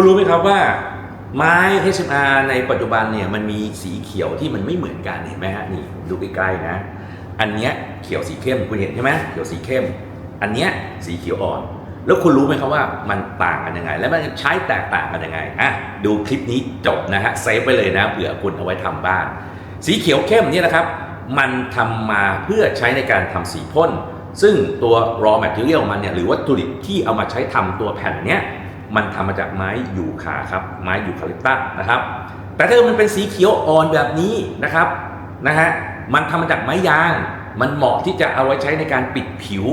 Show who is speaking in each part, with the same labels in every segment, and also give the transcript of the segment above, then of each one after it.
Speaker 1: คุณรู้ไหมครับว่าไม้ HMR ในปัจจุบันเนี่ยมันมีสีเขียวที่มันไม่เหมือนกันเห็นไหมฮะนี่ดูใกล้ๆนะ อันเนี้ยเขียวสีเข้มคุณเห็นใช่ไหมเขียวสีเข้ม อันเนี้ยสีเขียวอ่อน แล้วคุณรู้ไหมครับว่ามันต่างกันยังไง และมันใช้แตกต่างกันยังไงอะดูคลิปนี้จบนะฮะเซฟไปเลยนะเผื่อคุณเอาไว้ทำบ้าน สีเขียวเข้มเนี่ยนะครับ มันทำมาเพื่อใช้ในการทำสีพ่นซึ่งตัว raw material มันเนี่ยหรือวัตถุดิบที่เอามาใช้ทำตัวแผ่นเนี้ย มันทำมาจากไม้ยูคาครับ ไม้ยูคาลิปตัสนะครับ แต่ถ้ามันเป็นสีเขียวอ่อนแบบนี้นะครับนะฮะมันทำมาจากไม้ยาง มันเหมาะที่จะเอาไว้ใช้ในการปิดผิว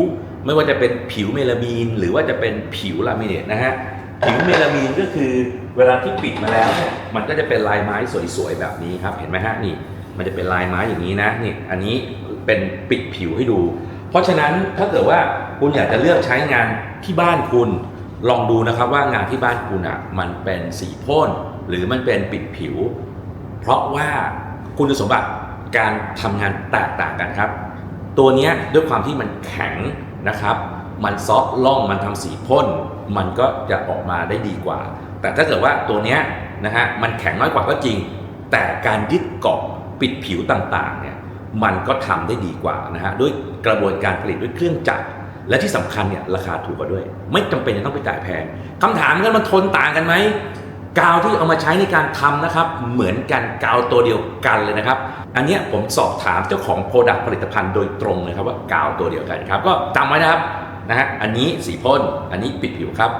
Speaker 1: ไม่ว่าจะเป็นผิวเมลามีน หรือว่าจะเป็นผิวลามิเนตนะฮะผิวเมลามีนก็คือเวลาที่ปิดมาแล้วเนี่ยมันก็จะเป็นลายไม้สวยๆแบบนี้ครับเห็นไหมฮะนี่ มันจะเป็นลายไม้อย่างนี้นะนี่อันนี้เป็นปิดผิวให้ดู เพราะฉะนั้นถ้าเกิดว่าคุณอยากจะเลือกใช้งานที่บ้านคุณ ลองดูนะครับว่างานที่บ้านคุณอะมันเป็นสีพ่นหรือมันเป็นปิดผิว เพราะว่าคุณสมบัติการทำงานแตกต่างกันครับ ตัวเนี้ยด้วยความที่มันแข็งนะครับ มันซอฟล่องมันทำสีพ่นมันก็จะออกมาได้ดีกว่า แต่ถ้าเกิดว่าตัวเนี้ยนะฮะมันแข็งน้อยกว่าก็จริง แต่การยึดเกาะปิดผิวต่างๆเนี่ยมันก็ทำได้ดีกว่านะฮะด้วยกระบวนการผลิตด้วยเครื่องจักร และที่สำคัญเนี่ยราคาถูกกว่าด้วย ไม่จำเป็นจะต้องไปจ่ายแพงคำถามกันมันทนต่างกันไหมกาวที่เอามาใช้ในการทำนะครับ เหมือนกันกาวตัวเดียวกันเลยนะครับ อันนี้ผมสอบถามเจ้าของโปรดักต์ผลิตภัณฑ์โดยตรงเลยครับว่ากาวตัวเดียวกันครับ ก็จำไว้นะครับนะฮะอันนี้สีพ่นอันนี้ปิดผิวครับ